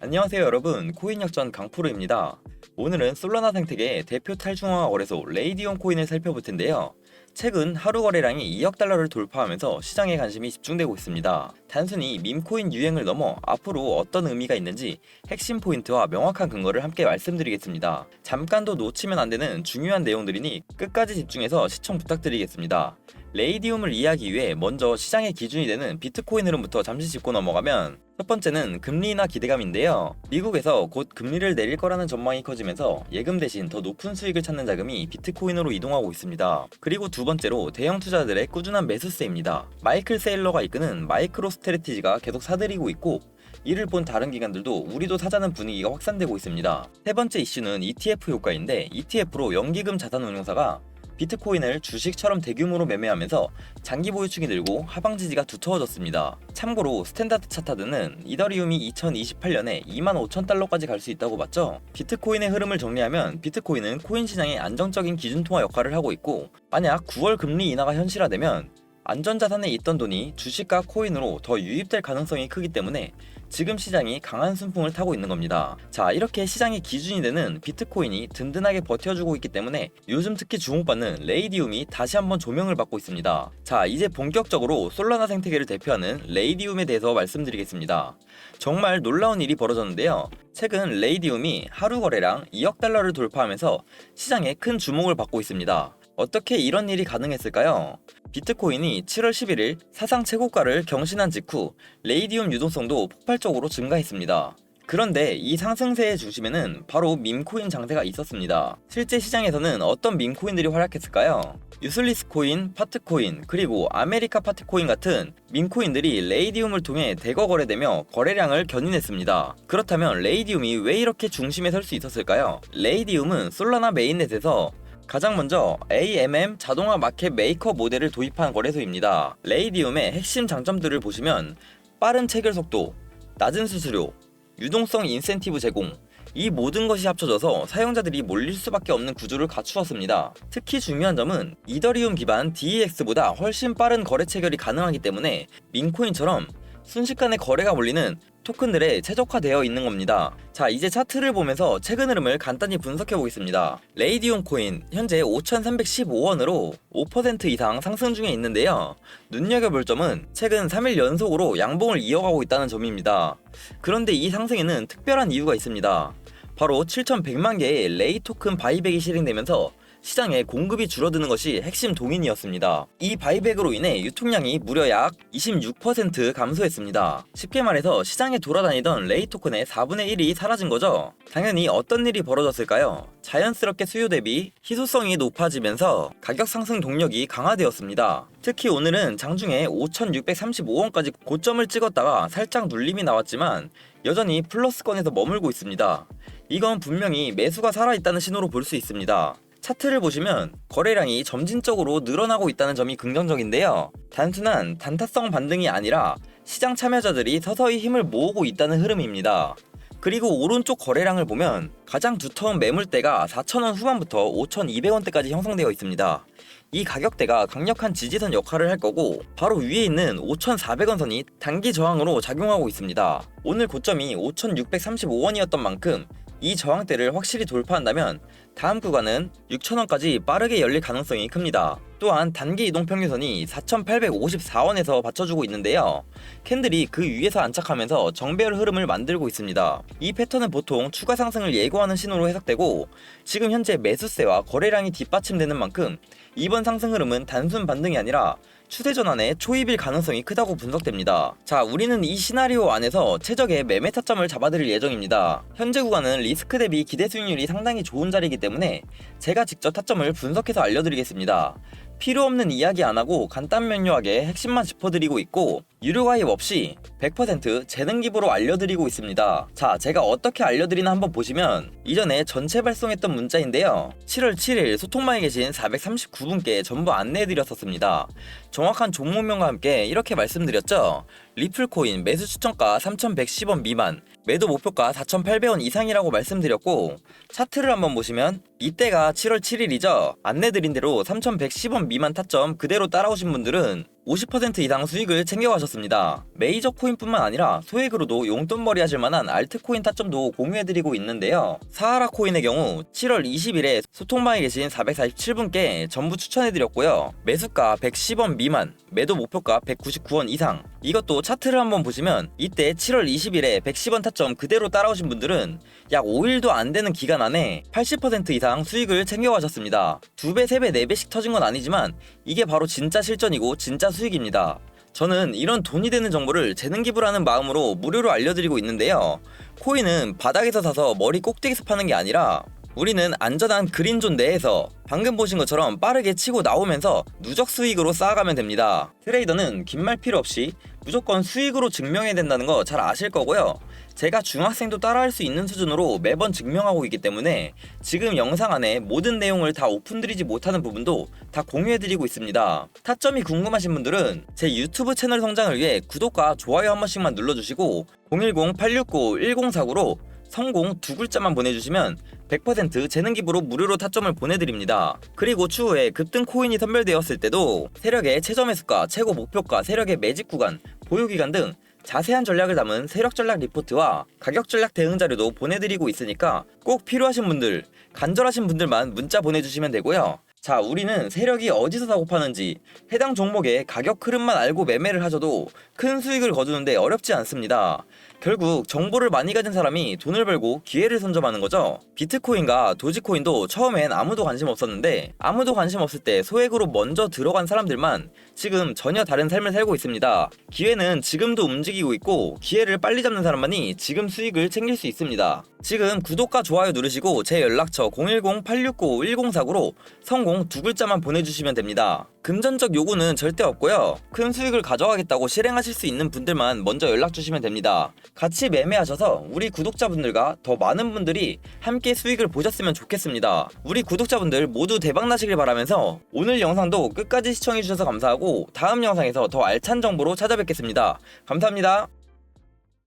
안녕하세요 여러분. 코인역전 강프로입니다. 오늘은 솔라나 생태계 대표 탈중앙화 거래소 레이디온 코인을 살펴볼 텐데요 최근 하루 거래량이 2억 달러를 돌파하면서 시장에 관심이 집중되고 있습니다. 단순히 밈코인 유행을 넘어 앞으로 어떤 의미가 있는지 핵심 포인트와 명확한 근거를 함께 말씀드리겠습니다. 잠깐도 놓치면 안 되는 중요한 내용들이니 끝까지 집중해서 시청 부탁드리겠습니다. 레이디움을 이해하기 위해 먼저 시장의 기준이 되는 비트코인 흐름부터 잠시 짚고 넘어가면 첫 번째는 금리 인하 기대감인데요. 미국에서 곧 금리를 내릴 거라는 전망이 커지면서 예금 대신 더 높은 수익을 찾는 자금이 비트코인으로 이동하고 있습니다. 그리고 두 번째로 대형 투자들의 꾸준한 매수세입니다. 마이클 세일러가 이끄는 마이크로 스트레티지가 계속 사들이고 있고 이를 본 다른 기관들도 우리도 사자는 분위기가 확산되고 있습니다. 세 번째 이슈는 ETF 효과인데 ETF로 연기금 자산운용사가 비트코인을 주식처럼 대규모로 매매하면서 장기 보유층이 늘고 하방 지지가 두터워졌습니다. 참고로 스탠다드 차타드는 이더리움이 2028년에 2만 5천 달러까지 갈 수 있다고 봤죠. 비트코인의 흐름을 정리하면 비트코인은 코인 시장의 안정적인 기준통화 역할을 하고 있고 만약 9월 금리 인하가 현실화되면 안전자산에 있던 돈이 주식과 코인으로 더 유입될 가능성이 크기 때문에 지금 시장이 강한 순풍을 타고 있는 겁니다. 자, 이렇게 시장의 기준이 되는 비트코인이 든든하게 버텨주고 있기 때문에 요즘 특히 주목받는 레이디움이 다시 한번 조명을 받고 있습니다. 자, 이제 본격적으로 솔라나 생태계를 대표하는 레이디움에 대해서 말씀드리겠습니다. 정말 놀라운 일이 벌어졌는데요. 최근 레이디움이 하루 거래량 2억 달러를 돌파하면서 시장에 큰 주목을 받고 있습니다. 어떻게 이런 일이 가능했을까요? 비트코인이 7월 11일 사상 최고가를 경신한 직후 레이디움 유동성도 폭발적으로 증가했습니다. 그런데 이 상승세의 중심에는 바로 밈코인 장세가 있었습니다. 실제 시장에서는 어떤 밈코인들이 활약했을까요? 유슬리스 코인, 파트코인, 그리고 아메리카 파트코인 같은 밈코인들이 레이디움을 통해 대거 거래되며 거래량을 견인했습니다. 그렇다면 레이디움이 왜 이렇게 중심에 설 수 있었을까요? 레이디움은 솔라나 메인넷에서 가장 먼저 AMM 자동화 마켓 메이커 모델을 도입한 거래소입니다. 레이디움의 핵심 장점들을 보시면 빠른 체결 속도, 낮은 수수료, 유동성 인센티브 제공, 이 모든 것이 합쳐져서 사용자들이 몰릴 수밖에 없는 구조를 갖추었습니다. 특히 중요한 점은 이더리움 기반 DEX보다 훨씬 빠른 거래 체결이 가능하기 때문에 민코인처럼 순식간에 거래가 몰리는 토큰들에 최적화되어 있는 겁니다. 자, 이제 차트를 보면서 최근 흐름을 간단히 분석해 보겠습니다. 레이디움 코인 현재 5,315원으로 5% 이상 상승 중에 있는데요. 눈여겨볼 점은 최근 3일 연속으로 양봉을 이어가고 있다는 점입니다. 그런데 이 상승에는 특별한 이유가 있습니다. 바로 7,100만 개의 레이 토큰 바이백이 실행되면서 시장에 공급이 줄어드는 것이 핵심 동인이었습니다. 이 바이백으로 인해 유통량이 무려 약 26% 감소했습니다. 쉽게 말해서 시장에 돌아다니던 레이 토큰의 4분의 1이 사라진 거죠. 당연히 어떤 일이 벌어졌을까요? 자연스럽게 수요 대비 희소성이 높아지면서 가격 상승 동력이 강화되었습니다. 특히 오늘은 장중에 5,635원까지 고점을 찍었다가 살짝 눌림이 나왔지만 여전히 플러스권에서 머물고 있습니다. 이건 분명히 매수가 살아있다는 신호로 볼 수 있습니다. 차트를 보시면 거래량이 점진적으로 늘어나고 있다는 점이 긍정적인데요. 단순한 단타성 반등이 아니라 시장 참여자들이 서서히 힘을 모으고 있다는 흐름입니다. 그리고 오른쪽 거래량을 보면 가장 두터운 매물대가 4,000원 후반부터 5,200원대까지 형성되어 있습니다. 이 가격대가 강력한 지지선 역할을 할 거고 바로 위에 있는 5,400원 선이 단기 저항으로 작용하고 있습니다. 오늘 고점이 5,635원이었던 만큼 이 저항대를 확실히 돌파한다면 다음 구간은 6,000원까지 빠르게 열릴 가능성이 큽니다. 또한 단기 이동 평균선이 4,854원에서 받쳐주고 있는데요. 캔들이 그 위에서 안착하면서 정배열 흐름을 만들고 있습니다. 이 패턴은 보통 추가 상승을 예고하는 신호로 해석되고 지금 현재 매수세와 거래량이 뒷받침되는 만큼 이번 상승 흐름은 단순 반등이 아니라 추세 전환의 초입일 가능성이 크다고 분석됩니다. 자, 우리는 이 시나리오 안에서 최적의 매매 타점을 잡아드릴 예정입니다. 현재 구간은 리스크 대비 기대 수익률이 상당히 좋은 자리이기 때문에 제가 직접 타점을 분석해서 알려드리겠습니다. 필요 없는 이야기 안 하고 간단 명료하게 핵심만 짚어드리고 있고 유료 가입 없이 100% 재능 기부로 알려드리고 있습니다. 자, 제가 어떻게 알려드리나 한번 보시면 이전에 전체 발송했던 문자인데요. 7월 7일 소통방에 계신 439분께 전부 안내해드렸었습니다. 정확한 종목명과 함께 이렇게 말씀드렸죠. 리플코인 매수 추천가 3,110원 미만, 매도 목표가 4,800원 이상이라고 말씀드렸고 차트를 한번 보시면 이때가 7월 7일이죠. 안내드린 대로 3,110원 미만 타점 그대로 따라오신 분들은 50% 이상 수익을 챙겨가셨습니다. 메이저 코인뿐만 아니라 소액으로도 용돈벌이 하실 만한 알트코인 타점도 공유해드리고 있는데요. 사하라 코인의 경우 7월 20일에 소통방에 계신 447분께 전부 추천해드렸고요. 매수가 110원 미만, 매도 목표가 199원 이상. 이것도 차트를 한번 보시면 이때 7월 20일에 110원 타점 그대로 따라오신 분들은 약 5일도 안 되는 기간 안에 80% 이상 수익을 챙겨가셨습니다. 2배, 3배, 4배씩 터진 건 아니지만 이게 바로 진짜 실전이고 진짜 수익입니다. 저는 이런 돈이 되는 정보를 재능 기부를 하는 마음으로 무료로 알려드리고 있는데요. 코인은 바닥에서 사서 머리 꼭대기에서 파는 게 아니라 우리는 안전한 그린존 내에서 방금 보신 것처럼 빠르게 치고 나오면서 누적 수익으로 쌓아가면 됩니다. 트레이더는 긴 말 필요 없이 무조건 수익으로 증명해야 된다는 거 잘 아실 거고요. 제가 중학생도 따라할 수 있는 수준으로 매번 증명하고 있기 때문에 지금 영상 안에 모든 내용을 다 오픈드리지 못하는 부분도 다 공유해드리고 있습니다. 타점이 궁금하신 분들은 제 유튜브 채널 성장을 위해 구독과 좋아요 한 번씩만 눌러주시고 010-869-1049로 성공 두 글자만 보내주시면 100% 재능 기부로 무료로 타점을 보내드립니다. 그리고 추후에 급등 코인이 선별되었을 때도 세력의 최저 매수가, 최고 목표가, 세력의 매집 구간, 보유 기간 등 자세한 전략을 담은 세력 전략 리포트와 가격 전략 대응 자료도 보내드리고 있으니까 꼭 필요하신 분들, 간절하신 분들만 문자 보내주시면 되고요. 자, 우리는 세력이 어디서 사고 파는지 해당 종목의 가격 흐름만 알고 매매를 하셔도 큰 수익을 거두는데 어렵지 않습니다. 결국 정보를 많이 가진 사람이 돈을 벌고 기회를 선점하는 거죠. 비트코인과 도지코인도 처음엔 아무도 관심 없었는데 아무도 관심 없을 때 소액으로 먼저 들어간 사람들만 지금 전혀 다른 삶을 살고 있습니다. 기회는 지금도 움직이고 있고 기회를 빨리 잡는 사람만이 지금 수익을 챙길 수 있습니다. 지금 구독과 좋아요 누르시고 제 연락처 010-869-1049로 성공 두 글자만 보내주시면 됩니다. 금전적 요구는 절대 없고요. 큰 수익을 가져가겠다고 실행하실 수 있는 분들만 먼저 연락 주시면 됩니다. 같이 매매하셔서 우리 구독자분들과 더 많은 분들이 함께 수익을 보셨으면 좋겠습니다. 우리 구독자분들 모두 대박 나시길 바라면서 오늘 영상도 끝까지 시청해주셔서 감사하고 다음 영상에서 더 알찬 정보로 찾아뵙겠습니다. 감사합니다.